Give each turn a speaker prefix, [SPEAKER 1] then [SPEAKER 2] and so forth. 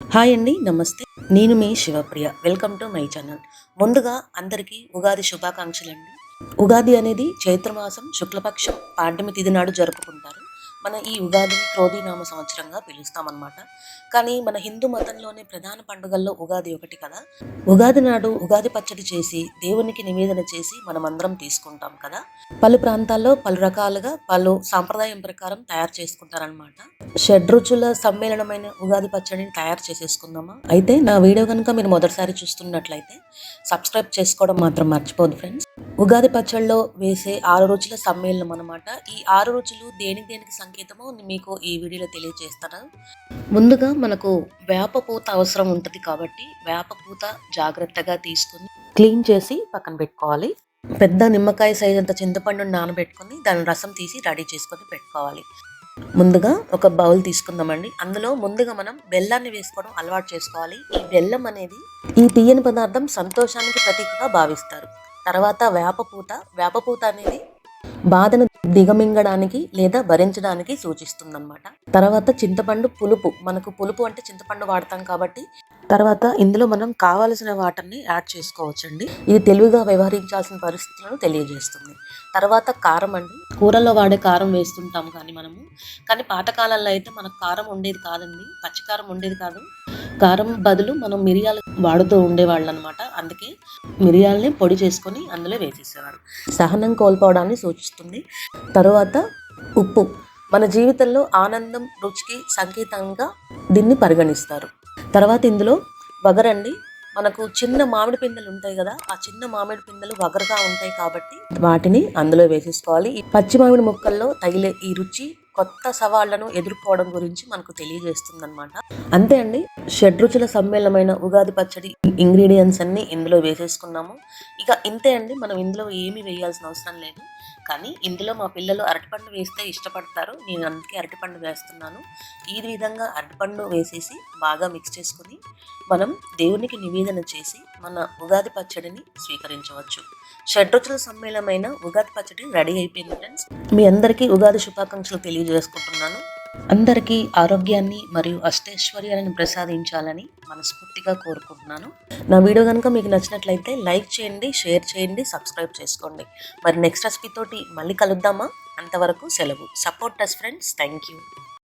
[SPEAKER 1] Hi అండి నమస్తే. నేను మీ Shivapriya. Welcome to my channel. ముందుగా అందరికీ ఉగాది శుభాకాంక్షలు అండి ఉగాది అనేది చైత్రమాసం శుక్లపక్షం పాడ్యమి తిథి నాడు జరుపుకుంటారు. మన ఈ ఉగాదిని క్రోధీనామ సంవత్సరంగా పిలుస్తామన్నమాట. కానీ మన హిందూ మతంలోని ప్రధాన పండుగల్లో ఉగాది ఒకటి కదా. ఉగాది నాడు ఉగాది పచ్చడి చేసి దేవునికి నివేదన చేసి మనమందరం తీసుకుంటాం కదా. పలు ప్రాంతాల్లో పలు రకాలుగా పలు సాంప్రదాయం ప్రకారం తయారు చేసుకుంటారనమాట షడ్రుచుల సమ్మేళనమైన ఉగాది పచ్చడిని తయారు చేసేసుకుందామా? అయితే నా వీడియో కనుక మీరు మొదటిసారి చూస్తున్నట్లయితే సబ్స్క్రైబ్ చేసుకోవడం మాత్రం మర్చిపోదు ఫ్రెండ్స్. ఉగాది పచ్చళ్ళలో వేసే ఆరు రుచుల సమ్మేళనం అనమాట ఈ ఆరు రుచులు దేనికి దేనికి సంకేతమో మీకు ఈ వీడియోలో తెలియజేస్తాను. ముందుగా మనకు వేప పూత అవసరం ఉంటుంది కాబట్టి వేప పూత జాగ్రత్తగా తీసుకుని క్లీన్ చేసి పక్కన పెట్టుకోవాలి. పెద్ద నిమ్మకాయ సైజ్ అంత చింతపండుని నానబెట్టుకొని దాని రసం తీసి రెడీ చేసుకొని పెట్టుకోవాలి. ముందుగా ఒక బౌల్ తీసుకుందామండి. అందులో ముందుగా మనం బెల్లాన్ని వేసుకోవడం అలవాటు చేసుకోవాలి. ఈ బెల్లం అనేది ఈ తీయని పదార్థం సంతోషానికి ప్రతీకగా భావిస్తారు. తర్వాత వేపపూత వేపపూత అనేది బాధను దిగమింగడానికి లేదా భరించడానికి సూచిస్తుందన్నమాట. తర్వాత చింతపండు పులుపు మనకు పులుపు అంటే చింతపండు వాడతాం కాబట్టి తర్వాత ఇందులో మనం కావలసిన వాటర్ని యాడ్ చేసుకోవచ్చండి. ఇది తెలివిగా వ్యవహరించాల్సిన పరిస్థితులను తెలియజేస్తుంది. తర్వాత కారం అండి. కూరల్లో వాడే కారం వేస్తుంటాం కానీ మనము. కానీ పాతకాలంలో అయితే మనకు కారం ఉండేది కాదండి. పచ్చికారం ఉండేది కాదు. కారం బదులు మనం మిరియాలు వాడుతూ ఉండేవాళ్ళు అనమాట అందుకే మిరియాలని పొడి చేసుకొని అందులో వేసేసేవారు. సహనం కోల్పోవడాన్ని సూచిస్తుంది. తరువాత ఉప్పు. మన జీవితంలో ఆనందం రుచికి సంకేతంగా దీన్ని పరిగణిస్తారు. తర్వాత ఇందులో వగరండి మనకు చిన్న మామిడి పిందెలు ఉంటాయి కదా ఆ చిన్న మామిడి పిందెలు వగరగా ఉంటాయి కాబట్టి వాటిని అందులో వేసేసుకోవాలి. ఈ పచ్చి మామిడి ముక్కల్లో తగిలే ఈ రుచి కొత్త సవాళ్ళను ఎదుర్కోవడం గురించి మనకు తెలియజేస్తుందన్నమాట. అంతే అండి షడ్రుచుల సమ్మేళనమైన ఉగాది పచ్చడి ఇంగ్రీడియంట్స్ అన్ని ఇందులో వేసేసుకున్నాము. ఇక ఇంతే అండి మనం ఇందులో ఏమీ వేయాల్సిన అవసరం లేదు. కానీ ఇందులో మా పిల్లలు అరటిపండు వేస్తే ఇష్టపడతారు. నేను అందుకే అరటిపండు వేస్తున్నాను. ఈ విధంగా అరటిపండు వేసేసి బాగా మిక్స్ చేసుకుని మనం దేవునికి నివేదన చేసి మన ఉగాది పచ్చడిని స్వీకరించవచ్చు. షడ్రుచుల సమ్మేళమైన ఉగాది పచ్చడి రెడీ అయిపోయింది ఫ్రెండ్స్ మీ అందరికీ ఉగాది శుభాకాంక్షలు తెలియజేసుకుంటున్నాను. అందరికీ ఆరోగ్యాన్ని మరియు అష్టైశ్వర్యాలను ప్రసాదించాలని మనస్ఫూర్తిగా కోరుకుంటున్నాను. నా వీడియో కనుక మీకు నచ్చినట్లయితే లైక్ చేయండి షేర్ చేయండి సబ్స్క్రైబ్ చేసుకోండి. మరి నెక్స్ట్ రెసిపీతోటి మళ్ళీ కలుద్దామా? అంతవరకు సెలవు. Support us friends thank you